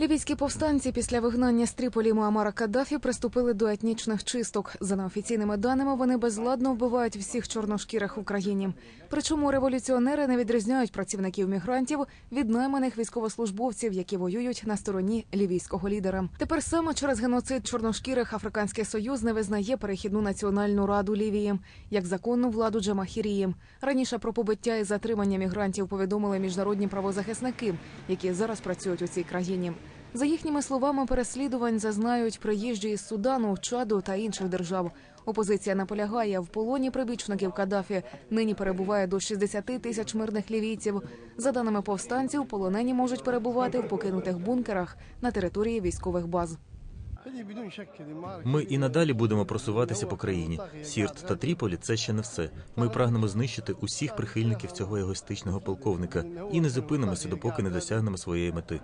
Лівійські повстанці після вигнання з Тріполі Муамара Каддафі приступили до етнічних чисток. За неофіційними даними, вони безладно вбивають всіх чорношкірих в Україні. Причому революціонери не відрізняють працівників мігрантів від найманих військовослужбовців, які воюють на стороні лівійського лідера. Тепер саме через геноцид чорношкірих Африканський Союз не визнає перехідну національну раду Лівії як законну владу Джамахірії. Раніше про побиття і затримання мігрантів повідомили міжнародні правозахисники, які зараз працюють у цій країні. За їхніми словами, переслідувань зазнають приїжджі із Судану, Чаду та інших держав. Опозиція наполягає в полоні прибічників Каддафі. Нині перебуває до 60 тисяч мирних лівійців. За даними повстанців, полонені можуть перебувати в покинутих бункерах на території військових баз. Ми і надалі будемо просуватися по країні. Сірт та Тріполі це ще не все. Ми прагнемо знищити усіх прихильників цього егоїстичного полковника і не зупинимося, допоки не досягнемо своєї мети.